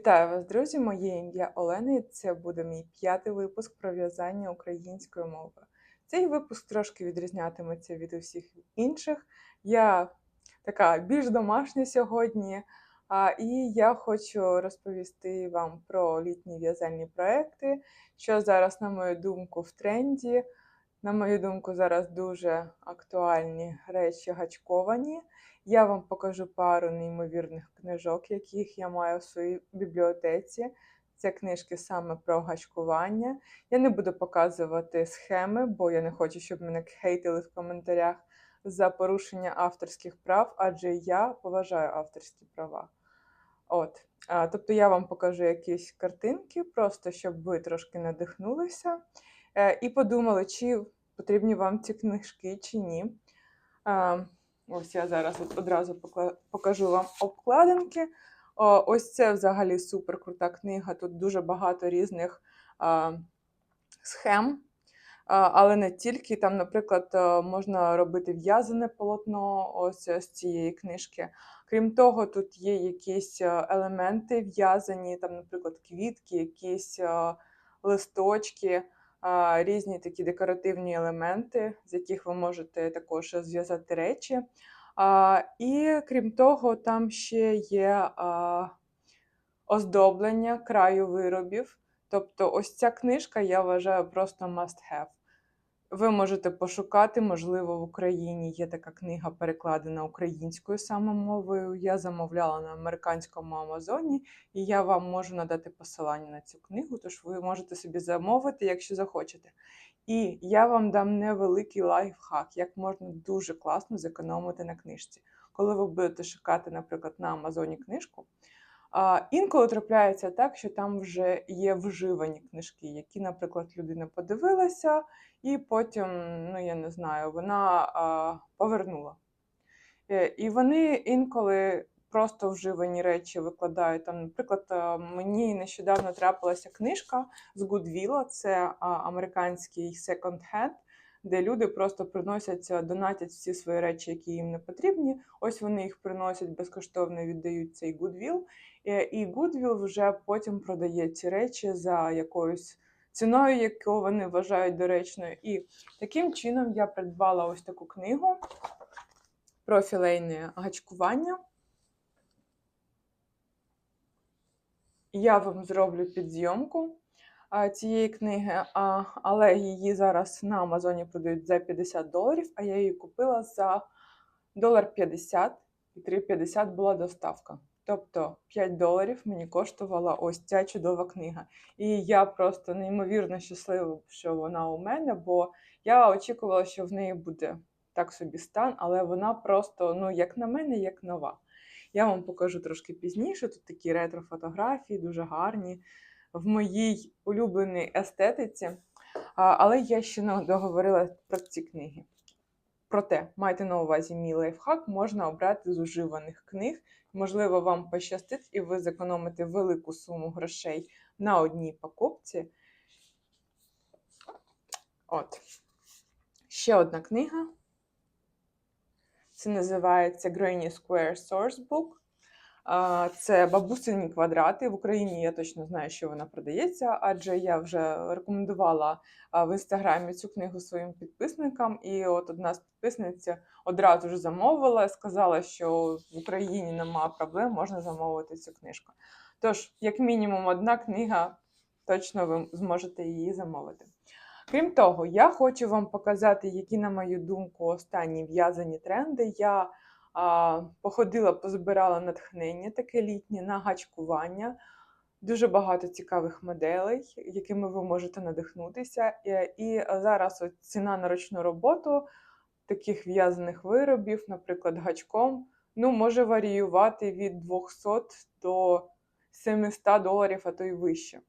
Вітаю вас, друзі! Моє ім'я Олена, і це буде мій п'ятий випуск про в'язання українською мовою. Цей випуск трошки відрізнятиметься від усіх інших. Я така більш домашня сьогодні, і я хочу розповісти вам про літні в'язальні проекти, що зараз, на мою думку, в тренді. На мою думку, зараз дуже актуальні речі гачковані. Я вам покажу пару неймовірних книжок, яких я маю в своїй бібліотеці. Це книжки саме про гачкування. Я не буду показувати схеми, бо я не хочу, щоб мене хейтили в коментарях за порушення авторських прав, адже я поважаю авторські права. От. Тобто я вам покажу якісь картинки, просто щоб ви трошки надихнулися і подумали, чи потрібні вам ці книжки, чи ні. Е, Ось я зараз от одразу покажу вам обкладинки. Ось це взагалі супер крута книга. Тут дуже багато різних схем, але не тільки. Там, наприклад, е, можна робити в'язане полотно ось з цієї книжки. Крім того, тут є якісь е, елементи в'язані, там, наприклад, квітки, якісь е, листочки, різні такі декоративні елементи, з яких ви можете також зв'язати речі. І крім того, там ще є оздоблення краю виробів. Тобто, ось ця книжка, я вважаю, просто must have. Ви можете пошукати, можливо, в Україні є така книга, перекладена українською саме мовою. Я замовляла на американському Амазоні, і я вам можу надати посилання на цю книгу, тож ви можете собі замовити, якщо захочете. І я вам дам невеликий лайфхак, як можна дуже класно зекономити на книжці. Коли ви будете шукати, наприклад, на Амазоні книжку, а, інколи трапляється так, що там вже є вживані книжки, які, наприклад, людина подивилася, і потім, ну я не знаю, вона а, повернула. Е, І вони інколи просто вживані речі викладають. Там, наприклад, мені нещодавно трапилася книжка з Goodwill, це американський секонд-хенд, де люди просто приносять, донатять всі свої речі, які їм не потрібні. Ось вони їх приносять безкоштовно, віддають цей Goodwill. Е, І Goodwill вже потім продає ці речі за якоюсь ціною, яку вони вважають доречною. І таким чином я придбала ось таку книгу про філейне гачкування. Я вам зроблю підзйомку а, цієї книги, але її зараз на Амазоні продають за 50 доларів, а я її купила за долар 50 і 3,50 була доставка. Тобто 5 доларів мені коштувала ось ця чудова книга. І я просто неймовірно щаслива, що вона у мене, бо я очікувала, що в неї буде так собі стан, але вона просто, ну, як на мене, як нова. Я вам покажу трошки пізніше. Тут такі ретро-фотографії, дуже гарні, в моїй улюбленій естетиці. Але я ще не договорила про ці книги. Проте, майте на увазі мій лайфхак, можна обрати з уживаних книг. Можливо, вам пощастить, і ви зекономите велику суму грошей на одній покупці. От. Ще одна книга. Це називається Granny Square Source Book. Це бабусині квадрати. В Україні я точно знаю, що вона продається, адже я вже рекомендувала в інстаграмі цю книгу своїм підписникам. І от одна з підписниць одразу ж замовила, сказала, що в Україні немає проблем, можна замовити цю книжку. Тож, як мінімум, одна книга, точно ви зможете її замовити. Крім того, я хочу вам показати, які, на мою думку, останні в'язані тренди. Я походила, позбирала натхнення таке літнє на гачкування. Дуже багато цікавих моделей, якими ви можете надихнутися. Е, І зараз от ціна на ручну роботу таких в'язаних виробів, наприклад, гачком, ну, може варіювати від 200 до 700 доларів, а то й вище.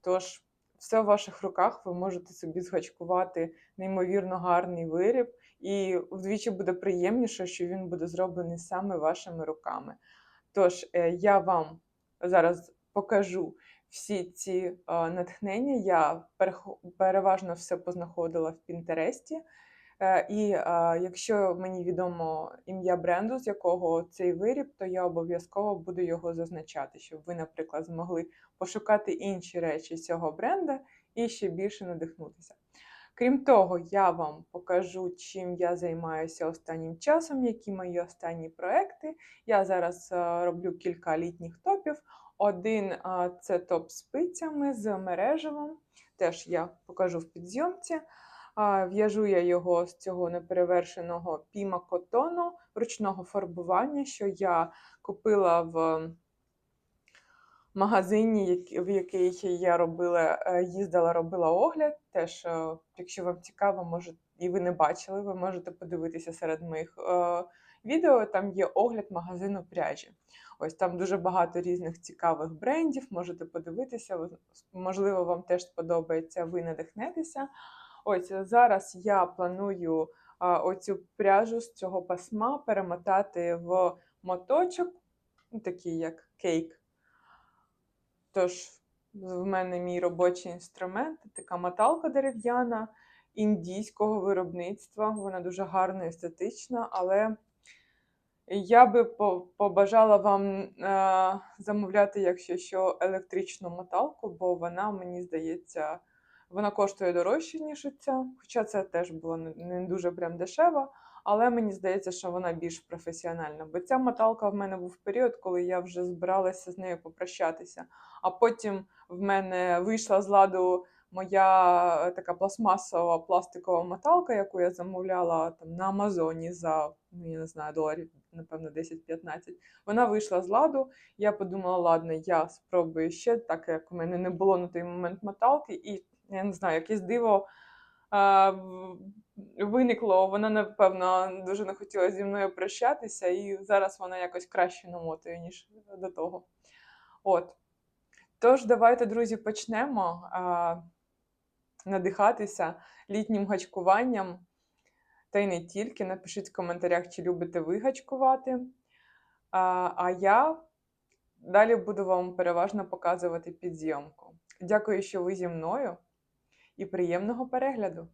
Тож, все в ваших руках, ви можете собі згачкувати неймовірно гарний виріб, і вдвічі буде приємніше, що він буде зроблений саме вашими руками. Тож, е, я вам зараз покажу всі ці е, натхнення. Я переважно все познаходила в Пінтересті. Е, І е, якщо мені відомо ім'я бренду, з якого цей виріб, то я обов'язково буду його зазначати, щоб ви, наприклад, змогли пошукати інші речі цього бренда і ще більше надихнутися. Крім того, я вам покажу, чим я займаюся останнім часом, які мої останні проекти. Я зараз е, роблю кілька літніх топів. Один це топ з пицями з мережевим. Теж я покажу в підзйомці. В'яжу я його з цього неперевершеного піма котону ручного фарбування, що я купила в магазині, в який я робила, е, їздила, робила огляд. Теж, е, якщо вам цікаво, може, і ви не бачили, ви можете подивитися серед моїх е, відео. Там є огляд магазину пряжі. Ось там дуже багато різних цікавих брендів. Можете подивитися. Можливо, вам теж сподобається, ви надихнетеся. Ось е, зараз я планую оцю пряжу з цього пасма перемотати в моточок, ну, такий як кейк. Тож, в мене мій робочий інструмент, така моталка дерев'яна індійського виробництва. Вона дуже гарна, естетична, але я би побажала вам е, замовляти, якщо що, електричну моталку, бо вона, мені здається, вона коштує дорожче, ніж ця. Хоча це теж було не- дуже прям дешево. Але мені здається, що вона більш професіональна. Бо ця моталка в мене був період, коли я вже збиралася з нею попрощатися. А потім в мене вийшла з ладу моя е, така пластмасова пластикова моталка, яку я замовляла там на Амазоні за ну, я не знаю, доларів, напевно, 10-15. Вона вийшла з ладу. Я подумала, ладно, я спробую ще, так як у мене не було на той момент моталки, і я не знаю, якесь диво. а, Виникло, вона, напевно, дуже не хотіла зі мною прощатися, і зараз вона якось краще намотує, ніж до того. От. Тож, давайте, друзі, почнемо а, надихатися літнім гачкуванням. Та й не тільки. Напишіть в коментарях, чи любите ви гачкувати. А, а я далі буду вам переважно показувати підзйомку. Дякую, що ви зі мною, і приємного перегляду!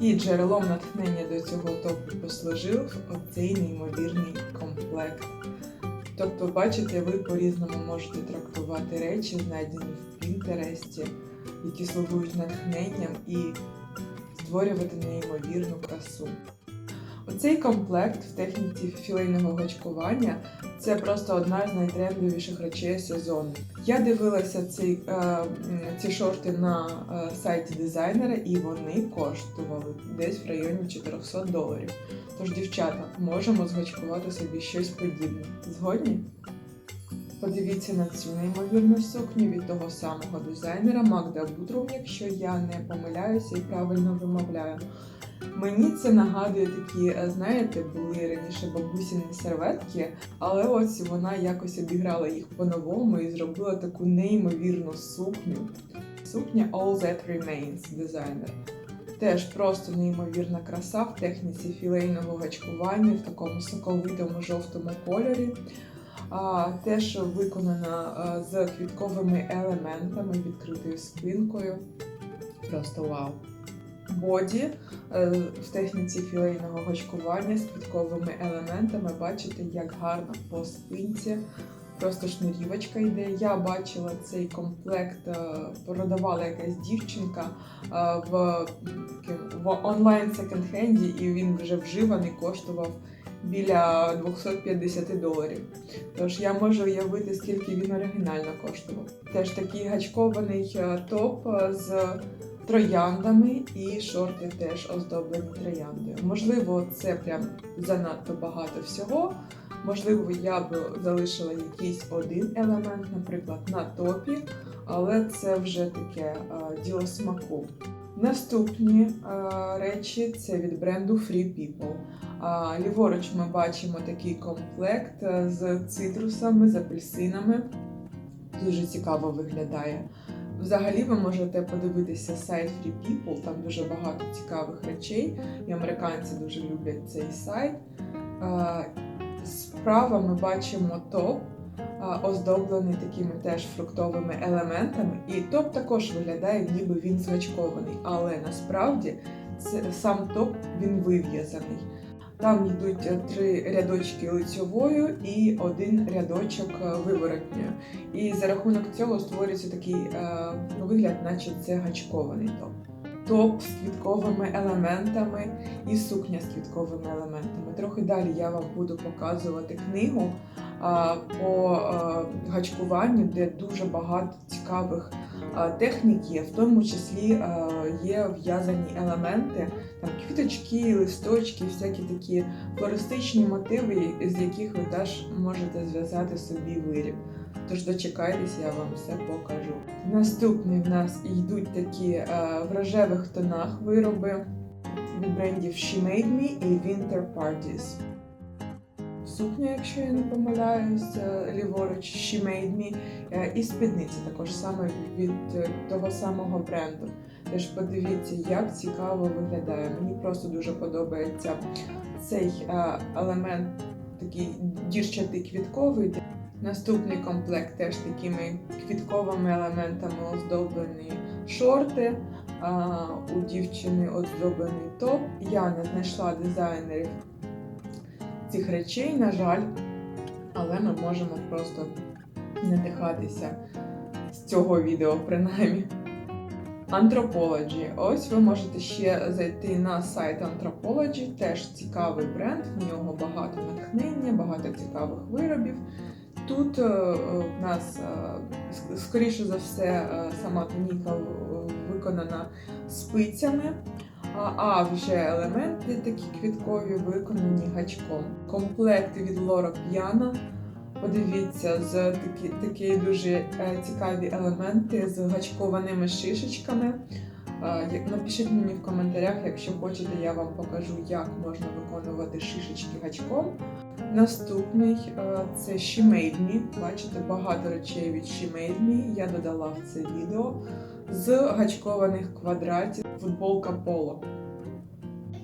І джерелом натхнення до цього топу послужив оцей неймовірний комплект. Тобто, бачите, ви по-різному можете трактувати речі, знайдені в Пінтересті, які слугують натхненням і створювати неймовірну красу. Оцей комплект в техніці філейного гачкування це просто одна з найтрендовіших речей сезону. Я дивилася ці, е, ці шорти на е, сайті дизайнера, і вони коштували десь в районі 400 доларів. Тож, дівчата, можемо згачкувати собі щось подібне. Згодні? Подивіться на цю неймовірну сукню від того самого дизайнера Магда Бутрум, якщо я не помиляюся і правильно вимовляю. Мені це нагадує такі, е, знаєте, були раніше бабусіні серветки, але ось вона якось обіграла їх по-новому і зробила таку неймовірну сукню. Сукня All That Remains дизайнер. Теж просто неймовірна краса в техніці філейного гачкування в такому соковитому жовтому кольорі. А, теж виконана а, з квітковими елементами, відкритою спинкою. Просто вау! Боді е, в техніці філейного гачкування з квітковими елементами. Бачите, як гарно по спинці. Просто шнурівочка йде. Я бачила цей комплект, е, продавала якась дівчинка е, в, в онлайн секонд-хенді, і він вже вживаний коштував біля 250 доларів. Тож я можу уявити, скільки він оригінально коштував. Теж такий гачкований топ з трояндами і шорти теж оздоблені трояндою. Можливо, це прям занадто багато всього. Можливо, я б залишила якийсь один елемент, наприклад, на топі, але це вже таке е, діло смаку. Наступні е, речі це від бренду Free People. А, ліворуч ми бачимо такий комплект з цитрусами, з апельсинами. Дуже цікаво виглядає. Взагалі ви можете подивитися сайт Free People, там дуже багато цікавих речей, і американці дуже люблять цей сайт. Справа ми бачимо топ, оздоблений такими теж фруктовими елементами. І топ також виглядає, ніби він звачкований, але насправді це, сам топ він вив'язаний. Там йдуть е, три рядочки лицьовою і один рядочок е, виворотньою. І за рахунок цього створюється такий е, вигляд, наче це гачкований топ. Топ з квітковими елементами і сукня з квітковими елементами. Трохи далі я вам буду показувати книгу по гачкуванню, де дуже багато цікавих а, технік є, в тому числі є в'язані елементи, там квіточки, листочки, всякі такі флористичні мотиви, з яких ви теж можете зв'язати собі виріб. Тож дочекайтесь, я вам все покажу. Наступний в нас йдуть такі е, в рожевих тонах вироби від брендів She Made Me і Winter Parties. Сукня, якщо я не помиляюсь, е, ліворуч She Made Me е, і спідниці також саме від е, того самого бренду. Теж подивіться, як цікаво виглядає. Мені просто дуже подобається цей елемент, такий дірчатий квітковий. Наступний комплект теж такими квітковими елементами оздоблені шорти. У дівчини оздоблений топ. Я не знайшла дизайнерів цих речей, на жаль, але ми можемо просто надихатися з цього відео, принаймні. Anthropology. Ось ви можете ще зайти на сайт Anthropology, теж цікавий бренд, в нього багато натхнення, багато цікавих виробів. Тут е, в нас, е, скоріше за все, е, сама туніка виконана спицями, а, а вже елементи такі квіткові виконані гачком. Комплект від Лора П'яна. Подивіться, з такі, такі дуже е, цікаві елементи з гачкованими шишечками. Е, Напишіть мені в коментарях, якщо хочете, я вам покажу, як можна виконувати шишечки гачком. Наступний е, це Me. Бачите, багато речей від Me. Я додала в це відео з гачкованих квадратів футболка Polo.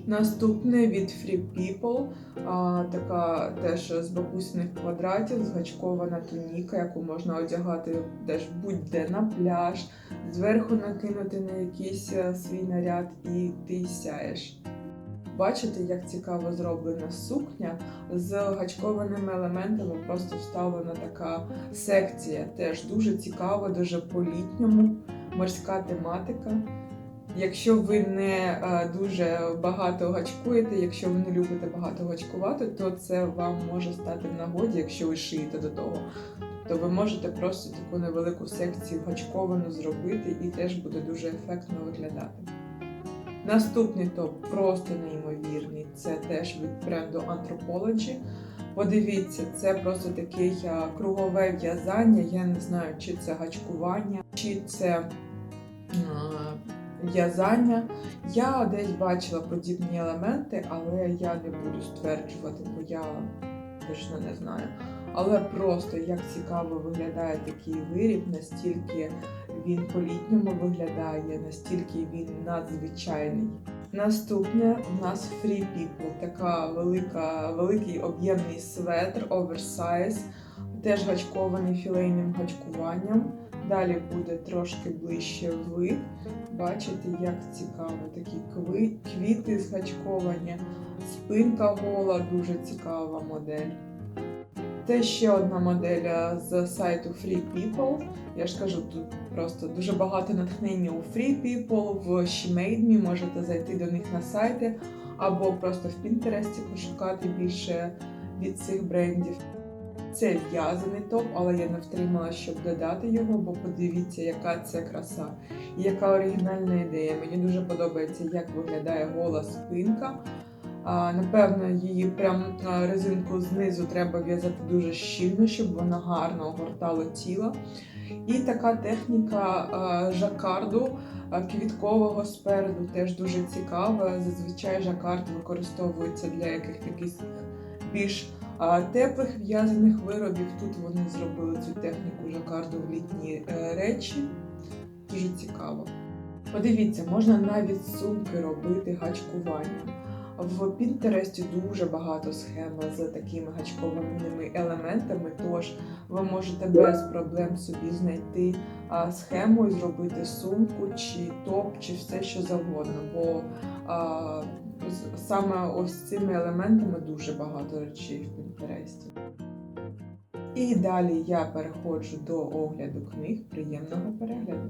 Наступне від Free People, а, така теж з бабусиних квадратів, згачкована туніка, яку можна одягати теж будь-де на пляж, зверху накинути на якийсь е, свій наряд і ти сяєш. Бачите, як цікаво зроблена сукня з гачкованими елементами, просто вставлена така секція. Теж дуже цікаво, дуже по-літньому, морська тематика. Якщо ви не е, дуже багато гачкуєте, якщо ви не любите багато гачкувати, то це вам може стати в нагоді, якщо ви шиєте до того. То ви можете просто таку невелику секцію гачковану зробити і теж буде дуже ефектно виглядати. Наступний топ просто неймовірний. Це теж від бренду Anthropology. Подивіться, це просто таке кругове в'язання. Я не знаю, чи це гачкування, чи це а, в'язання. Я десь бачила подібні елементи, але я не буду стверджувати, бо я точно не знаю. Але просто як цікаво виглядає такий виріб, настільки він по-літньому виглядає, настільки він надзвичайний. Наступне у нас Free People, така велика, великий об'ємний светр, оверсайз, теж гачкований філейним гачкуванням. Далі буде трошки ближче вид. Бачите, як цікаво, такі квіти згачковані, спинка гола, дуже цікава модель. Це ще одна модель е, з сайту Free People. Я ж кажу, тут просто дуже багато натхнення у Free People, в She Made Me, можете зайти до них на сайти або просто в Пінтересті пошукати більше від цих брендів. Це в'язаний топ, але я не втримала, щоб додати його, бо подивіться, яка це краса і яка оригінальна ідея. Мені дуже подобається, як виглядає гола спинка. А, напевно, її прям резинку знизу треба в'язати дуже щільно, щоб вона гарно огортала тіло. І така техніка а, жакарду а, квіткового спереду теж дуже цікава. Зазвичай жакард використовується для яких таких більш теплих в'язаних виробів. Тут вони зробили цю техніку жакарду в літні е, речі. Дуже цікаво. Подивіться, можна навіть сумки робити гачкуванням. В Пінтересті дуже багато схем з такими гачкованими елементами, тож ви можете без проблем собі знайти схему і зробити сумку чи топ, чи все що завгодно. Бо саме ось цими елементами дуже багато речей в Пінтересті. І далі я переходжу до огляду книг. Приємного перегляду.